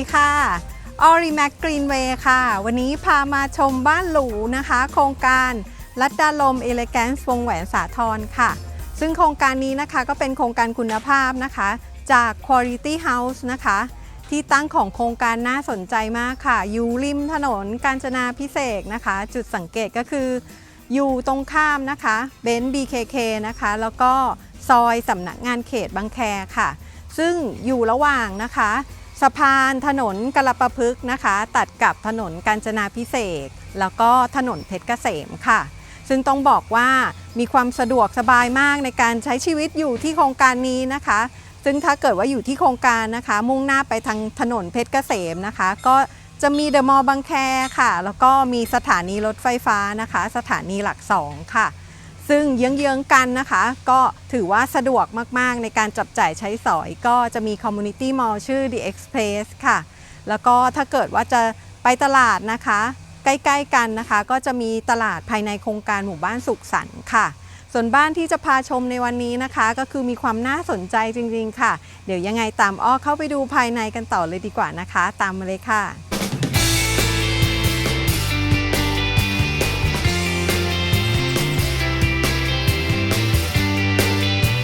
ดีค่ะออริแมกกรีนเวย์ค่ะ วันนี้พามาชมบ้านหรูนะคะ โครงการรัดดาลมเอเลแกนส์วงแหวนสาทรค่ะ ซึ่งโครงการนี้นะคะก็เป็นโครงการคุณภาพนะคะ จาก Quality House นะคะ ที่ตั้งของโครงการน่าสนใจมากค่ะ อยู่ริมถนนกาญจนาพิเศษนะคะ จุดสังเกตก็คือ อยู่ตรงข้ามนะคะเบนซ์ BKK นะคะ แล้วก็ซอยสำนักงานเขตบางแคค่ะ ซึ่งอยู่ระหว่างนะคะ สะพานถนนกระปะพึกนะคะ ตัดกับถนนกาญจนาพิเศษ แล้วก็ถนนเพชรเกษมค่ะ ซึ่งต้องบอกว่ามีความสะดวกสบายมากในการใช้ชีวิตอยู่ที่โครงการนี้นะคะ ซึ่งถ้าเกิดว่าอยู่ที่โครงการนะคะ มุ่งหน้าไปทางถนนเพชรเกษมนะคะ ก็จะมีเดอะมอลล์บางแคค่ะ แล้วก็มีสถานีรถไฟฟ้านะคะ สถานีหลัก2ค่ะ ซึ่งเยื้องๆกันนะคะ ก็ถือว่าสะดวกมากๆ ในการจับจ่ายใช้สอย ก็จะมีคอมมูนิตี้มอลล์ชื่อ The Express ค่ะ แล้วก็ถ้าเกิดว่าจะไปตลาดนะคะ ใกล้ๆกันนะคะ ก็จะมีตลาดภายในโครงการหมู่บ้านสุขสันต์ค่ะ ส่วนบ้านที่จะพาชมในวันนี้นะคะ ก็คือมีความน่าสนใจจริงๆค่ะ เดี๋ยวยังไงตามอ้อเข้าไปดูภายในกันต่อเลยดีกว่านะคะ ตามมาเลยค่ะ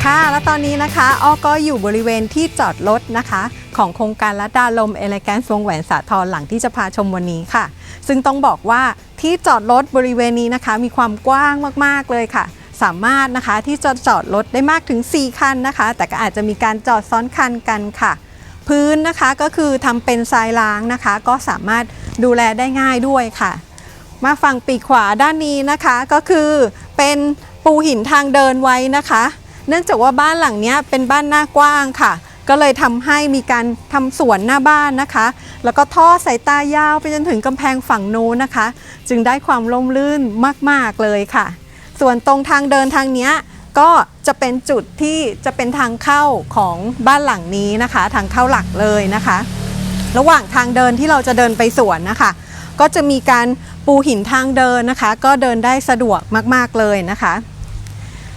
ค่ะแล้วตอนนี้นะคะอ้อก็อยู่บริเวณที่จอดรถนะคะ ของโครงการลัดดาลมเอเลแกนส์วงแหวนสาทรหลังที่จะพาชมวันนี้ค่ะ ซึ่งต้องบอกว่าที่จอดรถบริเวณนี้นะคะ มีความกว้างมากๆเลยค่ะ สามารถนะคะที่จะจอดรถได้มากถึง 4 คันนะคะ แต่ก็อาจจะมีการจอดซ้อนคันกันค่ะ พื้นนะคะก็คือทำเป็นทรายล้างนะคะ ก็สามารถดูแลได้ง่ายด้วยค่ะ มาฝั่งปีกขวาด้านนี้นะคะก็คือเป็นปูหินทางเดินไว้นะคะ เนื่องจากว่าบ้านหลังนี้เป็นบ้านหน้ากว้างค่ะ ก็เลยทำให้มีการทำสวนหน้าบ้านนะคะ แล้วก็ท่อสายตายาวไปจนถึงกำแพงฝั่งโน้นนะคะ จึงได้ความร่มรื่นมากๆเลยค่ะ ส่วนตรงทางเดินทางนี้ก็จะเป็นจุดที่จะเป็นทางเข้าของบ้านหลังนี้นะคะ ทางเข้าหลักเลยนะคะ ระหว่างทางเดินที่เราจะเดินไปสวนนะคะ ก็จะมีการปูหินทางเดินนะคะ ก็เดินได้สะดวกมากๆเลยนะคะ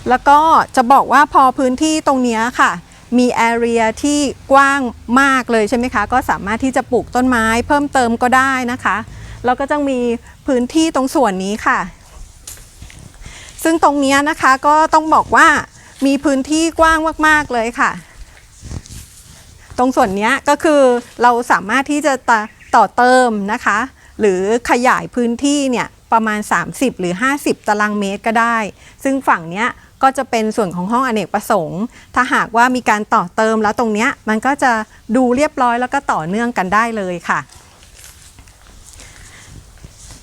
แล้วก็จะบอกว่าพอพื้นที่ตรงนี้ค่ะ มีแอเรียที่กว้างมากเลยใช่ไหมคะ ก็สามารถที่จะปลูกต้นไม้เพิ่มเติมก็ได้นะคะ แล้วก็จะมีพื้นที่ตรงส่วนนี้ค่ะ ซึ่งตรงนี้นะคะก็ต้องบอกว่ามีพื้นที่กว้างมาก ๆ เลยค่ะ ตรงส่วนนี้ก็คือเราสามารถที่จะตะต่อเติมนะคะ หรือขยายพื้นที่เนี่ยประมาณ 30 หรือ 50 ตารางเมตรก็ได้ ซึ่งฝั่งเนี้ย ก็จะเป็นส่วนของห้องอเนกประสงค์ ถ้าหากว่ามีการต่อเติมแล้วตรงเนี้ยมันก็จะดูเรียบร้อยแล้วก็ต่อเนื่องกันได้เลยค่ะ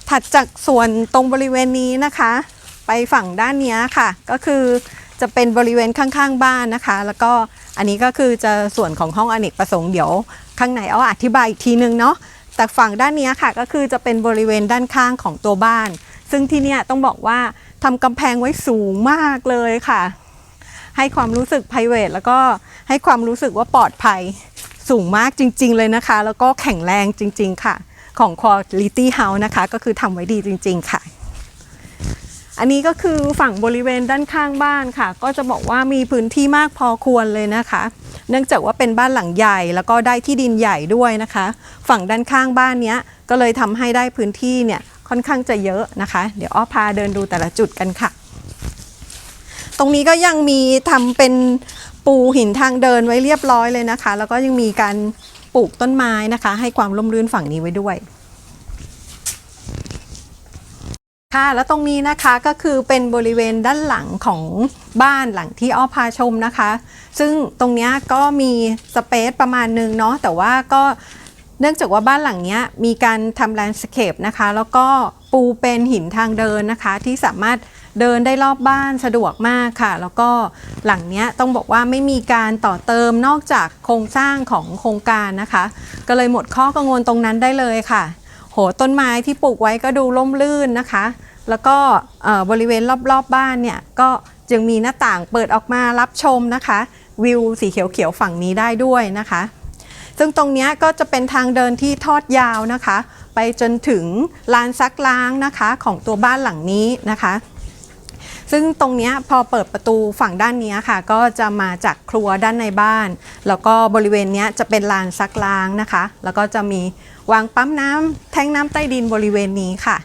ถัดจากส่วนตรงบริเวณนี้นะคะ ไปฝั่งด้านนี้ค่ะ ก็คือจะเป็นบริเวณข้างๆบ้านนะคะ แล้วก็อันนี้ก็คือจะส่วนของห้องอเนกประสงค์เดี๋ยว ข้างในเอาอธิบายอีกทีนึงเนาะแต่ฝั่งด้านนี้ค่ะก็คือจะเป็นบริเวณด้านข้างของตัวบ้าน ซึ่งที่เนี่ยต้องบอกว่า ทำกำแพงไว้สูงมากเลยค่ะ ให้ความรู้สึก p r i v a t แล้วก็ให้ความรู้สึกว่าปลอดภัยสูงมากจริง ๆ เลยนะคะ แล้วก็แข็งแรงจริง ๆ ค่ะ ของ Quality House นะคะ ก็คือทำไว้ดีจริง ๆ ค่ะ อันนี้ก็คือฝั่งบริเวณด้านข้างบ้านค่ะ ก็จะบอกว่ามีพื้นที่มากพอควรเลยนะคะ เนื่องจากว่าเป็นบ้านหลังใหญ่แล้วก็ได้ที่ดินใหญ่ด้วยนะคะ ฝั่งด้านข้างบ้านเนี้ยก็เลยทำให้ได้พื้นที่เนี่ย ค่อนข้างจะเยอะนะคะ เดี๋ยวอ้อพาเดินดูแต่ละจุดกันค่ะ ตรงนี้ก็ยังมีทำเป็นปูหินทางเดินไว้เรียบร้อยเลยนะคะ แล้วก็ยังมีการปลูกต้นไม้นะคะ ให้ความร่มรื่นฝั่งนี้ไว้ด้วยค่ะแล้วตรงนี้นะคะก็คือเป็นบริเวณด้านหลังของบ้านหลังที่อ้อพาชมนะคะ ซึ่งตรงนี้ก็มีสเปซประมาณนึงเนาะแต่ว่าก็ เนื่องจากว่าบ้านหลังนี้มีการทำแลนด์สเคปนะคะ แล้วก็ปูเป็นหินทางเดินนะคะ ที่สามารถเดินได้รอบบ้านสะดวกมากค่ะ แล้วก็หลังนี้ต้องบอกว่าไม่มีการต่อเติมนอกจากโครงสร้างของโครงการนะคะ ก็เลยหมดข้อกังวลตรงนั้นได้เลยค่ะ โหต้นไม้ที่ปลูกไว้ก็ดูร่มรื่นนะคะ แล้วก็เอ่อบริเวณรอบๆบบ้านเนี่ยก็ยังมีหน้าต่างเปิดออกมารับชมนะคะ วิวสีเขียวๆฝั่งนี้ได้ด้วยนะคะ ซึ่งตรงนี้ก็จะเป็นทางเดินที่ทอดยาวนะคะ ไปจนถึงลานซักล้างนะคะของตัวบ้านหลังนี้นะคะ ซึ่งตรงนี้พอเปิดประตูฝั่งด้านนี้ค่ะ ก็จะมาจากครัวด้านในบ้าน แล้วก็บริเวณนี้จะเป็นลานซักล้างนะคะ แล้วก็จะมีวางปั๊มน้ำแทงน้ำใต้ดินบริเวณนี้ค่ะ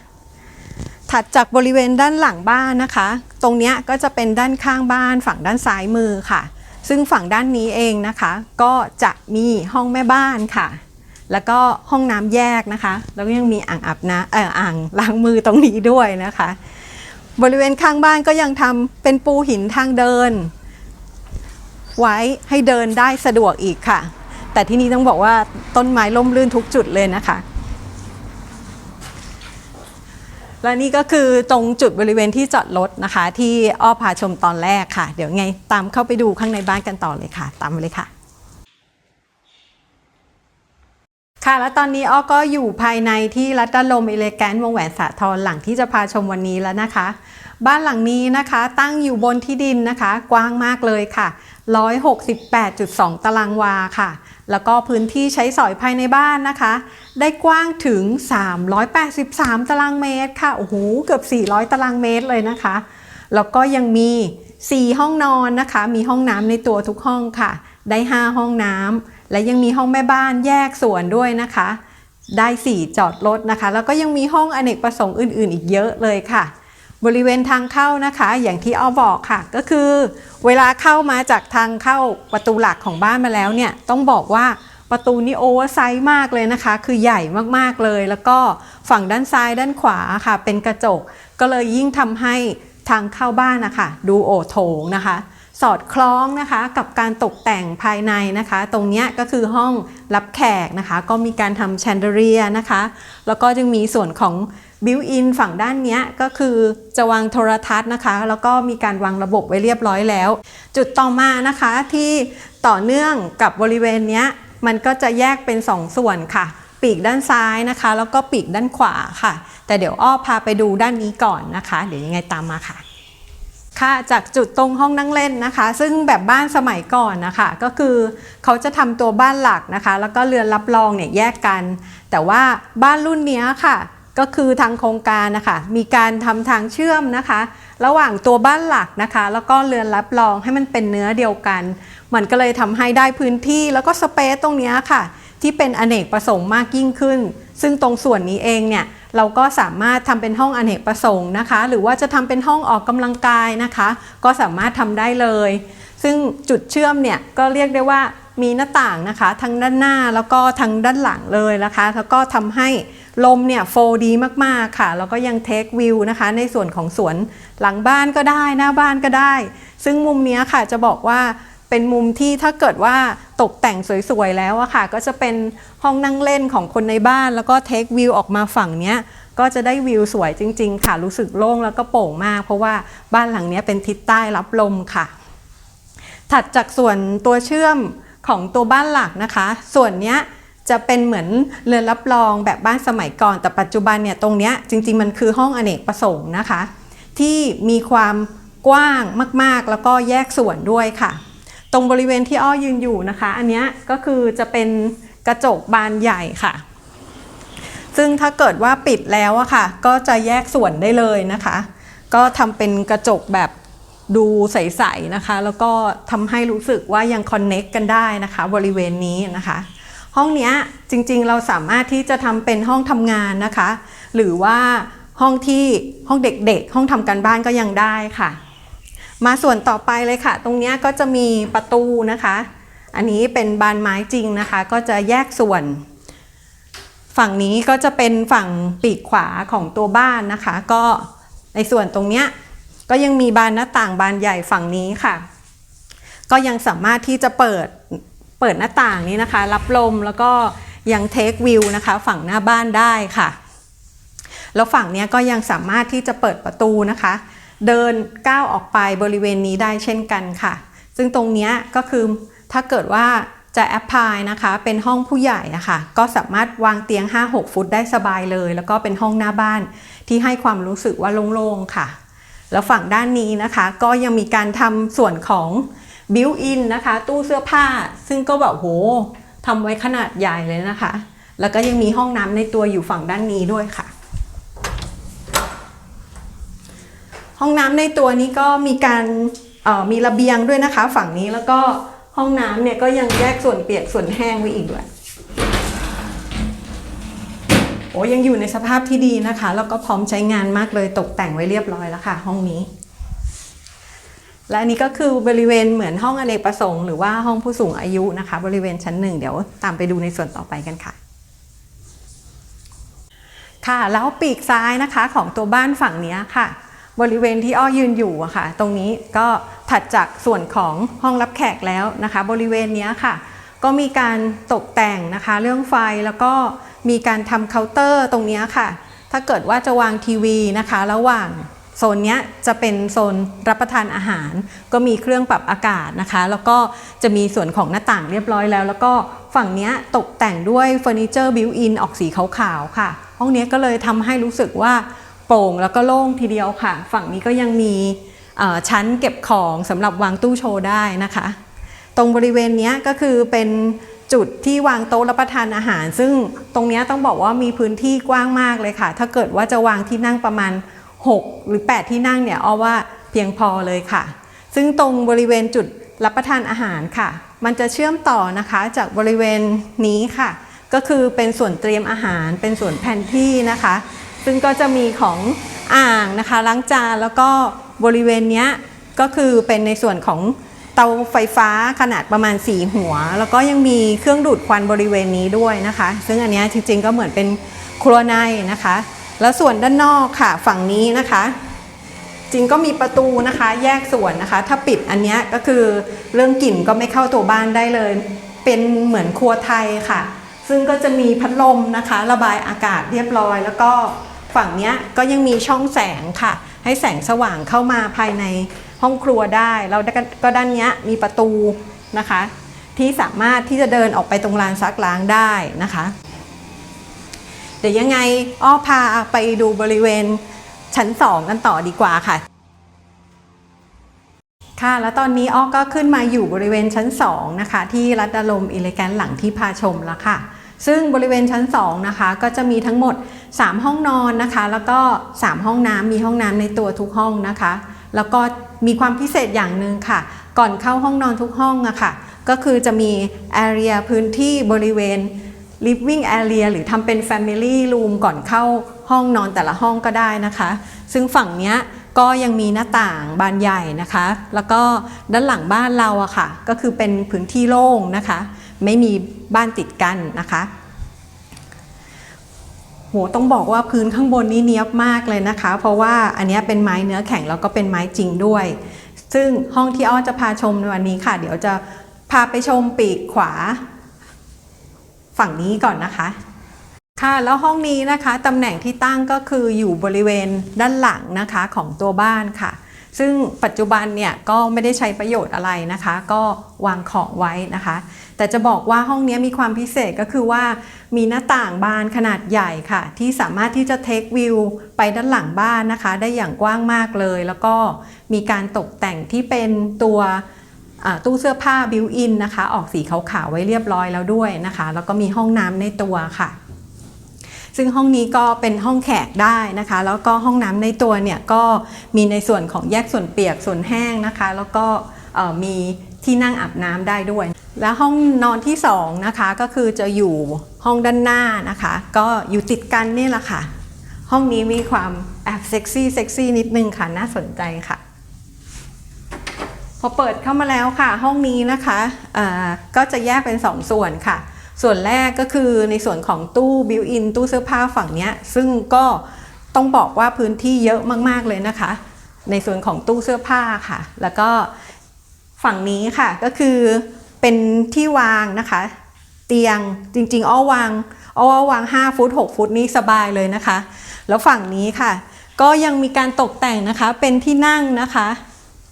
ถัดจากบริเวณด้านหลังบ้านนะคะ ตรงนี้ก็จะเป็นด้านข้างบ้านฝั่งด้านซ้ายมือค่ะ ซึ่งฝั่งด้านนี้เองนะคะ ก็จะมีห้องแม่บ้านค่ะ แล้วก็ห้องน้ำแยกนะคะ แล้วก็ยังมีอ่างอาบน้ำเอ่ออ่างล้างมือตรงนี้ด้วยนะคะ บริเวณข้างบ้านก็ยังทำเป็นปูหินทางเดิน ไว้ให้เดินได้สะดวกอีกค่ะ แต่ที่นี่ต้องบอกว่าต้นไม้ล่มลื่นทุกจุดเลยนะคะ และนี่ก็คือตรงจุดบริเวณที่จอดรถนะคะ ที่อ้อพาชมตอนแรกค่ะ เดี๋ยวไงตามเข้าไปดูข้างในบ้านกันต่อเลยค่ะ ตามมาเลยค่ะ ค่ะ แล้วตอนนี้อ้อก็อยู่ภายในที่รัตลมเอเลแกนวงแหวนสาทรหลังที่จะพาชมวันนี้แล้วนะคะ บ้านหลังนี้นะคะตั้งอยู่บนที่ดินนะคะ กว้างมากเลยค่ะ 168.2 ตารางวาค่ะ แล้วก็พื้นที่ใช้สอยภายในบ้านนะคะ ได้กว้างถึง 383 ตารางเมตรค่ะโอ้โหเกือบ 400 ตารางเมตรเลยนะคะ แล้วก็ยังมี 4 ห้องนอนนะคะ มีห้องน้ำในตัวทุกห้องค่ะ ได้ 5 ห้องน้ำ และยังมีห้องแม่บ้านแยกส่วนด้วยนะคะ ได้ 4 จอดรถนะคะ แล้วก็ยังมีห้องอเนกประสงค์อื่น ๆ อีกเยอะเลยค่ะ บริเวณทางเข้านะคะ อย่างที่อ้อบอกค่ะ ก็คือ เวลาเข้ามาจากทางเข้าประตูหลักของบ้านมาแล้วเนี่ยต้องบอกว่าประตูนี้โอเวอร์ไซส์มากเลยนะคะ คือใหญ่มากๆเลย แล้วก็ฝั่งด้านซ้ายด้านขวาค่ะ เป็นกระจก ก็เลยยิ่งทำให้ทางเข้าบ้านนะคะ ดูโอโถงนะคะ สอดคล้องนะคะกับการตกแต่งภายในนะคะ ตรงนี้ก็คือห้องรับแขกนะคะ ก็มีการทำแชนเดอเรียนะคะ แล้วก็จึงมีส่วนของบิวอินฝั่งด้านนี้ก็คือจะวางโทรทัศน์นะคะ แล้วก็มีการวางระบบไว้เรียบร้อยแล้ว จุดต่อมานะคะที่ต่อเนื่องกับบริเวณนี้มันก็จะแยกเป็น 2ส่วนค่ะ ปีกด้านซ้ายนะคะ แล้วก็ปีกด้านขวาค่ะ แต่เดี๋ยวอ้อพาไปดูด้านนี้ก่อนนะคะ เดี๋ยวยังไงตามมาค่ะ ค่ะจากจุดตรงห้องนั่งเล่นนะคะ ซึ่งแบบบ้านสมัยก่อนนะคะ ก็คือเขาจะทำตัวบ้านหลักนะคะ แล้วก็เรือนรับรองเนี่ยแยกกัน แต่ว่าบ้านรุ่นนี้ค่ะ ก็คือทางโครงการนะคะมีการทำทางเชื่อมนะคะ ระหว่างตัวบ้านหลักนะคะ แล้วก็เรือนรับรองให้มันเป็นเนื้อเดียวกัน มันก็เลยทำให้ได้พื้นที่แล้วก็สเปซตรงนี้ค่ะ ที่เป็นอเนกประสงค์มากยิ่งขึ้น ซึ่งตรงส่วนนี้เองเนี่ย เราก็สามารถทำเป็นห้องอเนกประสงค์นะคะ หรือว่าจะทำเป็นห้องออกกำลังกายนะคะ ก็สามารถทำได้เลย ซึ่งจุดเชื่อมเนี่ยก็เรียกได้ว่ามีหน้าต่างนะคะทั้งด้านหน้าแล้วก็ทั้งด้านหลังเลยนะคะ แล้วก็ทำให้ลมเนี่ยโฟดีมากๆค่ะ แล้วก็ยังเทควิวนะคะ ในส่วนของสวนหลังบ้านก็ได้หน้าบ้านก็ได้ ซึ่งมุมนี้ค่ะจะบอกว่า เป็นมุมที่ถ้าเกิดว่าตกแต่งสวยๆแล้วอะค่ะ ก็จะเป็นห้องนั่งเล่นของคนในบ้าน แล้วก็เทควิวออกมาฝั่งเนี้ยก็จะได้วิวสวยจริง ๆ ค่ะ รู้สึกโล่งแล้วก็โปร่งมาก เพราะว่าบ้านหลังนี้เป็นทิศใต้รับลมค่ะ ถัดจากส่วนตัวเชื่อมของตัวบ้านหลักนะคะ ส่วนเนี้ยจะเป็นเหมือนเรือนรับรองแบบบ้านสมัยก่อน แต่ปัจจุบันเนี่ยตรงเนี้ยจริง ๆ มันคือห้องอเนกประสงค์นะคะ ที่มีความกว้างมาก ๆ แล้วก็แยกส่วนด้วยค่ะ ตรงบริเวณที่อ้อยืนอยู่นะคะ อันนี้ก็คือจะเป็นกระจกบานใหญ่ค่ะ ซึ่งถ้าเกิดว่าปิดแล้วอะค่ะ ก็จะแยกส่วนได้เลยนะคะ ก็ทำเป็นกระจกแบบดูใสๆนะคะ แล้วก็ทำให้รู้สึกว่ายังคอนเน็กกันได้นะคะ บริเวณนี้นะคะห้องนี้จริงๆเราสามารถที่จะทำเป็นห้องทำงานนะคะ หรือว่าห้องที่ห้องเด็กๆ ห้องทำการบ้านก็ยังได้ค่ะ มาส่วนต่อไปเลยค่ะ ตรงนี้ก็จะมีประตูนะคะ อันนี้เป็นบานไม้จริงนะคะ ก็จะแยกส่วน ฝั่งนี้ก็จะเป็นฝั่งปีกขวาของตัวบ้านนะคะ ก็ในส่วนตรงนี้ก็ยังมีบานหน้าต่างบานใหญ่ฝั่งนี้ค่ะ ก็ยังสามารถที่จะเปิดเปิดหน้าต่างนี้นะคะ รับลมแล้วก็ยังเทควิวนะคะ ฝั่งหน้าบ้านได้ค่ะ แล้วฝั่งนี้ก็ยังสามารถที่จะเปิดประตูนะคะ เดินก้าวออกไปบริเวณนี้ได้เช่นกันค่ะ ซึ่งตรงนี้ก็คือถ้าเกิดว่าจะแอปพลายนะคะเป็นห้องผู้ใหญ่อะค่ะก็สามารถวางเตียง 5-6 ฟุตได้สบายเลย แล้วก็เป็นห้องหน้าบ้านที่ให้ความรู้สึกว่าโล่งๆค่ะ แล้วฝั่งด้านนี้นะคะก็ยังมีการทำส่วนของบิวอินนะคะ ตู้เสื้อผ้า ซึ่งก็แบบโหทำไว้ขนาดใหญ่เลยนะคะ แล้วก็ยังมีห้องน้ำในตัวอยู่ฝั่งด้านนี้ด้วยค่ะ ห้องน้ำในตัวนี้ก็มีการมีระเบียงด้วยนะคะ ฝั่งนี้แล้วก็ห้องน้ำเนี่ยก็ยังแยกส่วนเปียกส่วนแห้งไว้อีกด้วยโอ้ยังอยู่ในสภาพที่ดีนะคะ แล้วก็พร้อมใช้งานมากเลยตกแต่งไว้เรียบร้อยแล้วค่ะ ห้องนี้ และอันนี้ก็คือบริเวณเหมือนห้องอเนกประสงค์หรือว่าห้องผู้สูงอายุนะคะ บริเวณชั้นหนึ่งเดี๋ยวตามไปดูในส่วนต่อไปกันค่ะ ค่ะแล้วปีกซ้ายนะคะของตัวบ้านฝั่งนี้ค่ะ บริเวณที่อ้อยืนอยู่อะค่ะ ตรงนี้ก็ถัดจากส่วนของห้องรับแขกแล้วนะคะ บริเวณนี้ค่ะ ก็มีการตกแต่งนะคะ เรื่องไฟแล้วก็มีการทำเคาน์เตอร์ตรงนี้ค่ะ ถ้าเกิดว่าจะวางทีวีนะคะ ระหว่างโซนนี้จะเป็นโซนรับประทานอาหาร ก็มีเครื่องปรับอากาศนะคะ แล้วก็จะมีส่วนของหน้าต่างเรียบร้อยแล้ว แล้วก็ฝั่งนี้ตกแต่งด้วยเฟอร์นิเจอร์บิวอินออกสีขาวๆค่ะ ห้องนี้ก็เลยทำให้รู้สึกว่า โปร่งแล้วก็โล่งทีเดียวค่ะ ฝั่งนี้ก็ยังมีชั้นเก็บของสำหรับวางตู้โชว์ได้นะคะ ตรงบริเวณนี้ก็คือเป็นจุดที่วางโต๊ะรับประทานอาหาร ซึ่งตรงนี้ต้องบอกว่ามีพื้นที่กว้างมากเลยค่ะ ถ้าเกิดว่าจะวางที่นั่งประมาณ 6 หรือ 8 ที่นั่งเนี่ยอ้อว่าเพียงพอเลยค่ะ ซึ่งตรงบริเวณจุดรับประทานอาหารค่ะ มันจะเชื่อมต่อนะคะจากบริเวณนี้ค่ะ ก็คือเป็นส่วนเตรียมอาหาร เป็นส่วนแพนที่นะคะ ซึ่งก็จะมีของอ่างนะคะล้างจานแล้วก็บริเวณเนี้ยก็คือเป็นในส่วนของเตาไฟฟ้าขนาดประมาณ 4 หัว แล้วก็ยังมีเครื่องดูดควันบริเวณนี้ด้วยนะคะ ซึ่งอันนี้จริงๆก็เหมือนเป็นครัวในนะคะ แล้วส่วนด้านนอกค่ะฝั่งนี้นะคะ จริงก็มีประตูนะคะ แยกส่วนนะคะ ถ้าปิดอันนี้ก็คือเรื่องกลิ่นก็ไม่เข้าตัวบ้านได้เลย เป็นเหมือนครัวไทยค่ะ ซึ่งก็จะมีพัดลมนะคะ ระบายอากาศเรียบร้อยแล้วก็ ฝั่งนี้ก็ยังมีช่องแสงค่ะ ให้แสงสว่างเข้ามาภายในห้องครัวได้แล้วก็ด้านนี้มีประตูนะคะ ที่สามารถที่จะเดินออกไปตรงลานซักล้างได้นะคะ เดี๋ยวยังไงอ้อพาไปดูบริเวณชั้น 2 กันต่อดีกว่าค่ะค่ะ แล้วตอนนี้อ้อก็ขึ้นมาอยู่บริเวณชั้น 2 นะคะ ที่รัตดลมอิเลแกนหลังที่พาชมแล้วค่ะ ซึ่งบริเวณชั้น2นะคะก็จะมีทั้งหมด 3 ห้องนอนนะคะ แล้วก็ 3 ห้องน้ำมีห้องน้ำในตัวทุกห้องนะคะ แล้วก็มีความพิเศษอย่างหนึ่งค่ะ ก่อนเข้าห้องนอนทุกห้องอะค่ะ ก็คือจะมี area พื้นที่บริเวณ living area หรือทำเป็น family room ก่อนเข้าห้องนอนแต่ละห้องก็ได้นะคะ ซึ่งฝั่งเนี้ยก็ยังมีหน้าต่างบานใหญ่นะคะ แล้วก็ด้านหลังบ้านเราอะค่ะ ก็คือเป็นพื้นที่โล่งนะคะ ไม่มีบ้านติดกันนะคะโหต้องบอกว่าพื้นข้างบนนี่เนียบมากเลยนะคะ เพราะว่าอันนี้เป็นไม้เนื้อแข็งแล้วก็เป็นไม้จริงด้วย ซึ่งห้องที่อ้อจะพาชมในวันนี้ค่ะ เดี๋ยวจะพาไปชมปีกขวา ฝั่งนี้ก่อนนะคะ ค่ะแล้วห้องนี้นะคะตำแหน่งที่ตั้งก็คืออยู่บริเวณด้านหลังนะคะของตัวบ้านค่ะ ซึ่งปัจจุบันเนี่ยก็ไม่ได้ใช้ประโยชน์อะไรนะคะ ก็วางของไว้นะคะ แต่จะบอกว่าห้องนี้มีความพิเศษก็คือว่ามีหน้าต่างบานขนาดใหญ่ค่ะ ที่สามารถที่จะเทควิวไปด้านหลังบ้านนะคะ ได้อย่างกว้างมากเลย แล้วก็มีการตกแต่งที่เป็นตัวตู้เสื้อผ้าบิวอินนะคะ ออกสีขาวๆไว้เรียบร้อยแล้วด้วยนะคะ แล้วก็มีห้องน้ำในตัวค่ะ ซึ่งห้องนี้ก็เป็นห้องแขกได้นะคะ แล้วก็ห้องน้ำในตัวเนี่ยก็มีในส่วนของแยกส่วนเปียกส่วนแห้งนะคะ แล้วก็มีที่นั่งอาบน้ำได้ด้วย และห้องนอนที่สองนะคะก็คือจะอยู่ห้องด้านหน้านะคะ ก็อยู่ติดกันนี่แหละค่ะ ห้องนี้มีความแอบเซ็กซี่เซ็กซี่นิดนึงค่ะน่าสนใจค่ะพอเปิดเข้ามาแล้วค่ะ ห้องนี้นะคะก็จะแยกเป็น 2ส่วนค่ะ ส่วนแรกก็คือในส่วนของตู้บิวอินตู้เสื้อผ้าฝั่งนี้ซึ่งก็ต้องบอกว่าพื้นที่เยอะมากๆเลยนะคะ ในส่วนของตู้เสื้อผ้าค่ะ แล้วก็ฝั่งนี้ค่ะก็คือเป็นที่วางนะคะ เตียงจริงๆ อ้อวางอ้อว่าวาง 5 ฟุต 6 ฟุตนี่สบายเลยนะคะ แล้วฝั่งนี้ค่ะ ก็ยังมีการตกแต่งนะคะเป็นที่นั่งนะคะ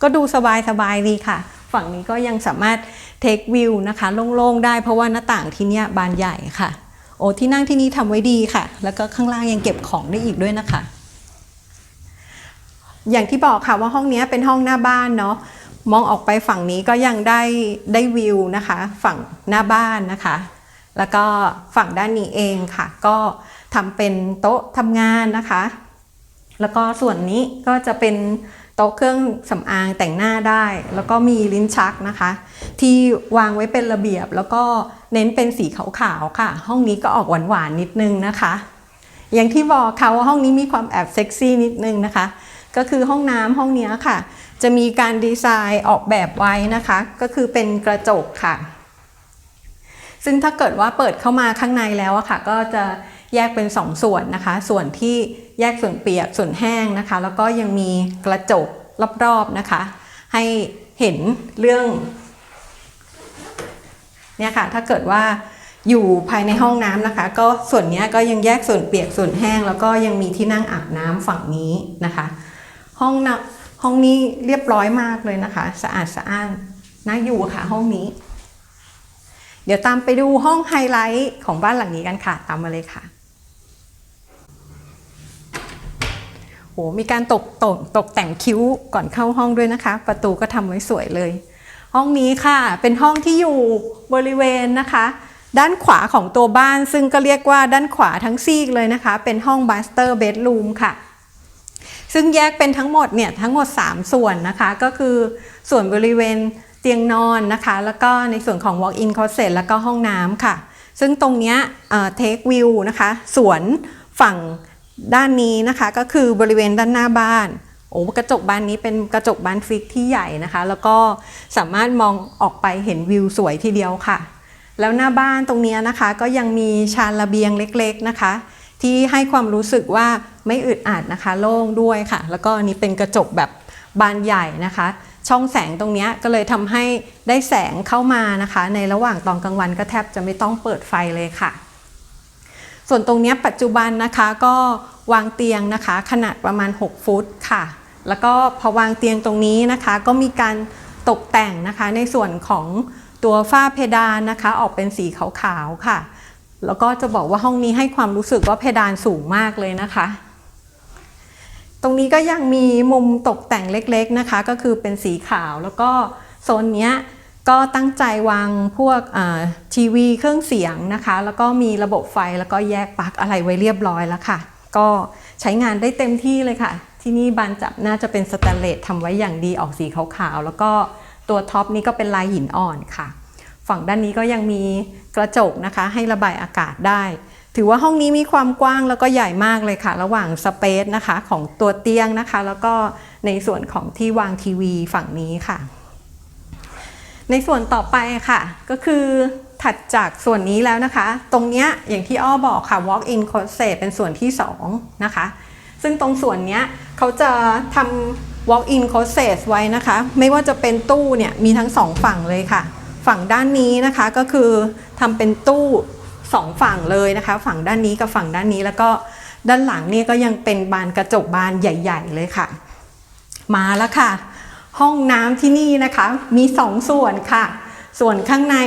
ก็ดูสบายสบายดีค่ะ ฝั่งนี้ก็ยังสามารถเทควิวนะคะโล่งๆได้เพราะว่าหน้าต่างที่เนี้ยบานใหญ่ค่ะ โอ้ที่นั่งที่นี่ทำไว้ดีค่ะ แล้วก็ข้างล่างยังเก็บของได้อีกด้วยนะคะ อย่างที่บอกค่ะว่าห้องนี้เป็นห้องหน้าบ้านเนาะมองออกไปฝั่งนี้ก็ยังได้ได้วิวนะคะ ฝั่งหน้าบ้านนะคะ แล้วก็ฝั่งด้านนี้เองค่ะ ก็ทำเป็นโต๊ะทำงานนะคะ แล้วก็ส่วนนี้ก็จะเป็น โต๊ะเครื่องสำอางแต่งหน้าได้ แล้วก็มีลิ้นชักนะคะ ที่วางไว้เป็นระเบียบ แล้วก็เน้นเป็นสีขาวๆค่ะ ห้องนี้ก็ออกหวานๆนิดนึงนะคะ อย่างที่บอกค่ะว่าห้องนี้มีความแอบเซ็กซี่นิดนึงนะคะ ก็คือห้องน้ำห้องนี้ค่ะ จะมีการดีไซน์ออกแบบไว้นะคะ ก็คือเป็นกระจกค่ะ ซึ่งถ้าเกิดว่าเปิดเข้ามาข้างในแล้วอะค่ะ ก็จะแยกเป็น2ส่วนนะคะ ส่วนที่ แยกส่วนเปียกส่วนแห้งนะคะ แล้วก็ยังมีกระจกรอบๆนะคะ ให้เห็นเรื่องเนี่ยค่ะ ถ้าเกิดว่าอยู่ภายในห้องน้ำนะคะ ก็ส่วนนี้ก็ยังแยกส่วนเปียกส่วนแห้ง แล้วก็ยังมีที่นั่งอาบน้ำฝั่งนี้นะคะ ห้องนะห้องนี้เรียบร้อยมากเลยนะคะ สะอาดสะอ้านน่าอยู่ค่ะห้องนี้ เดี๋ยวตามไปดูห้องไฮไลท์ของบ้านหลังนี้กันค่ะ ตามมาเลยค่ะ หมีการตกตกตกแต่งคิ้วก่อนเข้าห้องด้วยนะคะ ประตูก็ทำไว้สวยเลย ห้องนี้ค่ะเป็นห้องที่อยู่บริเวณนะคะ ด้านขวาของตัวบ้านซึ่งก็เรียกว่าด้านขวาทั้งซีกเลยนะคะ เป็นห้อง master bedroom ค่ะ ซึ่งแยกเป็นทั้งหมดเนี่ยทั้งหมด 3 ส่วนนะคะ ก็คือส่วนบริเวณเตียงนอนนะคะ แล้วก็ในส่วนของ walk-in closet แล้วก็ห้องน้ำค่ะ ซึ่งตรงเนี้ยเทควิวนะคะ สวนฝั่ง ด้านนี้นะคะก็คือบริเวณด้านหน้าบ้านโอ้กระจกบานนี้เป็นกระจกบานฟิกที่ใหญ่นะคะ แล้วก็สามารถมองออกไปเห็นวิวสวยทีเดียวค่ะ แล้วหน้าบ้านตรงนี้นะคะก็ยังมีชานระเบียงเล็กๆนะคะ ที่ให้ความรู้สึกว่าไม่อึดอัดนะคะ โล่งด้วยค่ะ แล้วก็อันนี้เป็นกระจกแบบบานใหญ่นะคะ ช่องแสงตรงนี้ก็เลยทำให้ได้แสงเข้ามานะคะ ในระหว่างตอนกลางวันก็แทบจะไม่ต้องเปิดไฟเลยค่ะ ส่วนตรงนี้ปัจจุบันนะคะก็วางเตียงนะคะ ขนาดประมาณ 6 ฟุตค่ะ แล้วก็พอวางเตียงตรงนี้นะคะ ก็มีการตกแต่งนะคะในส่วนของตัวฝ้าเพดานนะคะ ออกเป็นสีขาวๆค่ะ แล้วก็จะบอกว่าห้องนี้ให้ความรู้สึกว่าเพดานสูงมากเลยนะคะ ตรงนี้ก็ยังมีมุมตกแต่งเล็กๆนะคะ ก็คือเป็นสีขาวแล้วก็โซนเนี้ย ก็ตั้งใจวางพวกทีวีเครื่องเสียงนะคะ แล้วก็มีระบบไฟแล้วก็แยกปลั๊กอะไรไว้เรียบร้อยแล้วค่ะ ก็ใช้งานได้เต็มที่เลยค่ะ ที่นี่บานจับน่าจะเป็นสแตนเลสทำไว้อย่างดีออกสีขาวๆ แล้วก็ตัวท็อปนี้ก็เป็นลายหินอ่อนค่ะ ฝั่งด้านนี้ก็ยังมีกระจกนะคะ ให้ระบายอากาศได้ ถือว่าห้องนี้มีความกว้างแล้วก็ใหญ่มากเลยค่ะ ระหว่างสเปซนะคะของตัวเตียงนะคะ แล้วก็ในส่วนของที่วางทีวีฝั่งนี้ค่ะ ในส่วนต่อไปค่ะ ก็คือถัดจากส่วนนี้แล้วนะคะ ตรงเนี้ยอย่างที่อ้อบอกค่ะ walk in closet เป็นส่วนที่ 2 นะคะ ซึ่งตรงส่วนเนี้ยเขาจะทำ walk in closet ไว้นะคะ ไม่ว่าจะเป็นตู้เนี่ยมีทั้งสองฝั่งเลยค่ะ ฝั่งด้านนี้นะคะก็คือทำเป็นตู้สองฝั่งเลยนะคะ ฝั่งด้านนี้กับฝั่งด้านนี้แล้วก็ด้านหลังเนี่ยก็ยังเป็นบานกระจกบานใหญ่ ๆ เลยค่ะ มาแล้วค่ะ ห้องน้ำที่นี่นะคะ มีสองส่วนค่ะ ส่วนข้างใน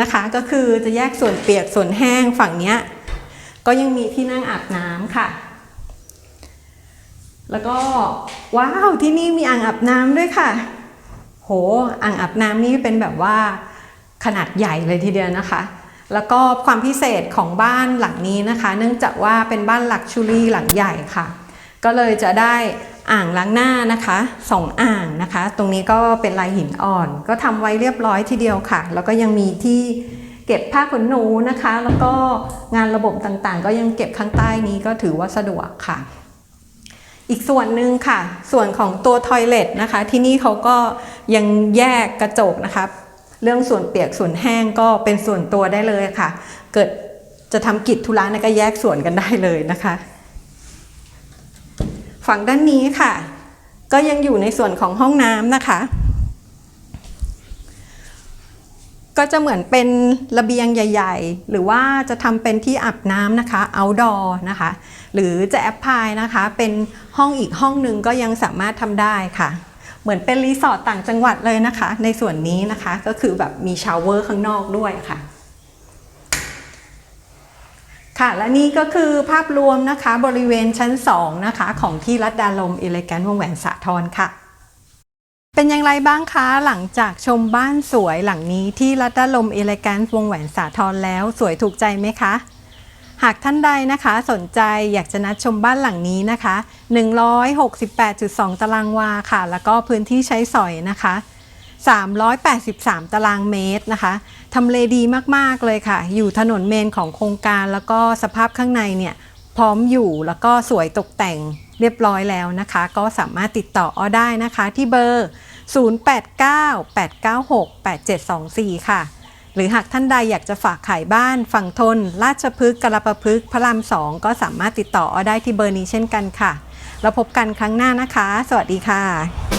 นะคะก็คือจะแยกส่วนเปียกส่วนแห้งฝั่งเนี้ยก็ยังมีที่นั่งอาบน้ำค่ะ แล้วก็ว้าวที่นี่มีอ่างอาบน้ำด้วยค่ะ โหอ่างอาบน้ำนี่เป็นแบบว่าขนาดใหญ่เลยทีเดียวนะคะ แล้วก็ความพิเศษของบ้านหลังนี้นะคะ เนื่องจากว่าเป็นบ้านหลักชูรี่หลังใหญ่ค่ะ ก็เลยจะได้ อ่างล้างหน้านะคะสองอ่างนะคะ ตรงนี้ก็เป็นลายหินอ่อน ก็ทำไว้เรียบร้อยทีเดียวค่ะ แล้วก็ยังมีที่เก็บผ้าขนหนูนะคะ แล้วก็งานระบบต่างๆ ก็ยังเก็บข้างใต้นี้ก็ถือว่าสะดวกค่ะ อีกส่วนหนึ่งค่ะ ส่วนของตัวทอยเลทนะคะ ที่นี่เขาก็ยังแยกกระจกนะคะเรื่องส่วนเปียกส่วนแห้งก็เป็นส่วนตัวได้เลยค่ะ เกิดจะทำกิจธุระก็แยกส่วนกันได้เลยนะคะ ฝั่งด้านนี้ค่ะ ก็ยังอยู่ในส่วนของห้องน้ำนะคะ ก็จะเหมือนเป็นระเบียงใหญ่ ๆ หรือว่าจะทำเป็นที่อาบน้ำนะคะ outdoor นะคะ หรือจะแอปพลายนะคะ เป็นห้องอีกห้องหนึ่งก็ยังสามารถทำได้ค่ะ เหมือนเป็นรีสอร์ทต่างจังหวัดเลยนะคะ ในส่วนนี้นะคะก็คือแบบมีชาวเวอร์ข้างนอกด้วยค่ะ ค่ะ และนี่ก็คือภาพรวมนะคะบริเวณชั้น 2 นะคะ ของที่รัดดาลมอิเลแกนวงแหวนสาทรค่ะ เป็นอย่างไรบ้างคะ หลังจากชมบ้านสวยหลังนี้ที่รัดดาลมอิเลแกนวงแหวนสาทรแล้วสวยถูกใจไหมคะ หากท่านใดนะคะสนใจอยากจะนัดชมบ้านหลังนี้นะคะ 168.2 ตารางวาค่ะ แล้วก็พื้นที่ใช้สอยนะคะ 383 ตารางเมตรนะคะทำเลดีมากๆเลยค่ะ อยู่ถนนเมนของโครงการแล้วก็สภาพข้างในเนี่ยพร้อมอยู่แล้วก็สวยตกแต่งเรียบร้อยแล้วนะคะ ก็สามารถติดต่ออ้อได้นะคะที่เบอร์ 0898968724 ค่ะ หรือหากท่านใดอยากจะฝากขายบ้านฝั่งทน ราชพฤกษ์กระประพฤกษ์พระรามสองก็สามารถติดต่ออ้อได้ที่เบอร์นี้เช่นกันค่ะ แล้วพบกันครั้งหน้านะคะ สวัสดีค่ะ